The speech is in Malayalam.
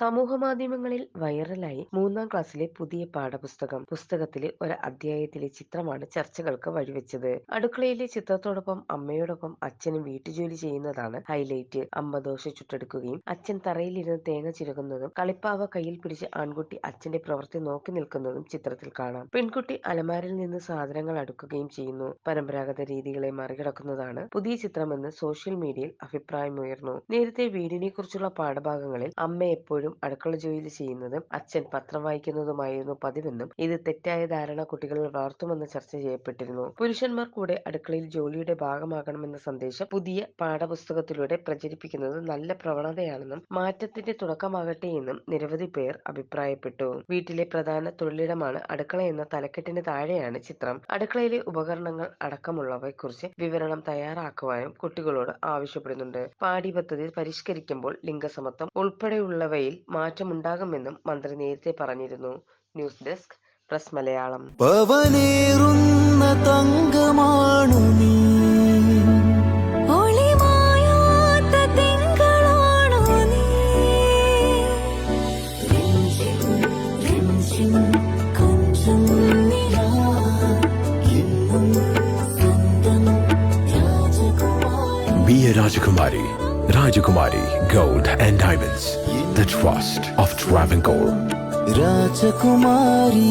സമൂഹമാധ്യമങ്ങളിൽ വൈറലായി മൂന്നാം ക്ലാസ്സിലെ പുതിയ പാഠപുസ്തകം. പുസ്തകത്തിലെ ഒരു അധ്യായത്തിലെ ചിത്രമാണ് ചർച്ചകൾക്ക് വഴിവെച്ചത്. അടുക്കളയിലെ ചിത്രത്തോടൊപ്പം അമ്മയോടൊപ്പം അച്ഛനും വീട്ടുജോലി ചെയ്യുന്നതാണ് ഹൈലൈറ്റ്. അമ്മ ദോശ ചുട്ടെടുക്കുകയും അച്ഛൻ തറയിലിരുന്ന് തേങ്ങ ചിരകുന്നതും കളിപ്പാവ കയ്യിൽ പിടിച്ച് ആൺകുട്ടി അച്ഛന്റെ പ്രവൃത്തി നോക്കി നിൽക്കുന്നതും ചിത്രത്തിൽ കാണാം. പെൺകുട്ടി അലമാരിൽ നിന്ന് സാധനങ്ങൾ അടുക്കുകയും ചെയ്യുന്നു. പരമ്പരാഗത രീതികളെ മറികടക്കുന്നതാണ് പുതിയ ചിത്രമെന്ന് സോഷ്യൽ മീഡിയയിൽ അഭിപ്രായമുയർന്നു. നേരത്തെ വീടിനെ കുറിച്ചുള്ള പാഠഭാഗങ്ങളിൽ അമ്മ എപ്പോഴും അടുക്കള ജോലി ചെയ്യുന്നതും അച്ഛൻ പത്രം വായിക്കുന്നതുമായിരുന്നു പതിവെന്നും ഇത് തെറ്റായ ധാരണ കുട്ടികളിൽ വളർത്തുമെന്ന് ചർച്ച ചെയ്യപ്പെട്ടിരുന്നു. പുരുഷന്മാർ കൂടെ അടുക്കളയിൽ ജോലിയുടെ ഭാഗമാകണമെന്ന സന്ദേശം പുതിയ പാഠപുസ്തകത്തിലൂടെ പ്രചരിപ്പിക്കുന്നത് നല്ല പ്രവണതയാണെന്നും മാറ്റത്തിന്റെ തുടക്കമാകട്ടെ എന്നും നിരവധി പേർ അഭിപ്രായപ്പെട്ടു. വീട്ടിലെ പ്രധാന തൊഴിലിടമാണ് അടുക്കള എന്ന തലക്കെട്ടിന് താഴെയാണ് ചിത്രം. അടുക്കളയിലെ ഉപകരണങ്ങൾ അടക്കമുള്ളവയെക്കുറിച്ച് വിവരണം തയ്യാറാക്കുവാനും കുട്ടികളോട് ആവശ്യപ്പെടുന്നുണ്ട്. പാഠ്യപദ്ധതി പരിഷ്കരിക്കുമ്പോൾ ലിംഗസമത്വം ഉൾപ്പെടെയുള്ളവയിൽ മാറ്റമുണ്ടാകുമെന്നും മന്ത്രി നേരത്തെ പറഞ്ഞിരുന്നു. News desk press Malayalam. പവനേറുന്ന തങ്കമാണു നീ. രാജകുമാരി. Be a Rajakumari. Rajakumari Gold and Diamonds. The trust of Travancore. രാജകുമാരി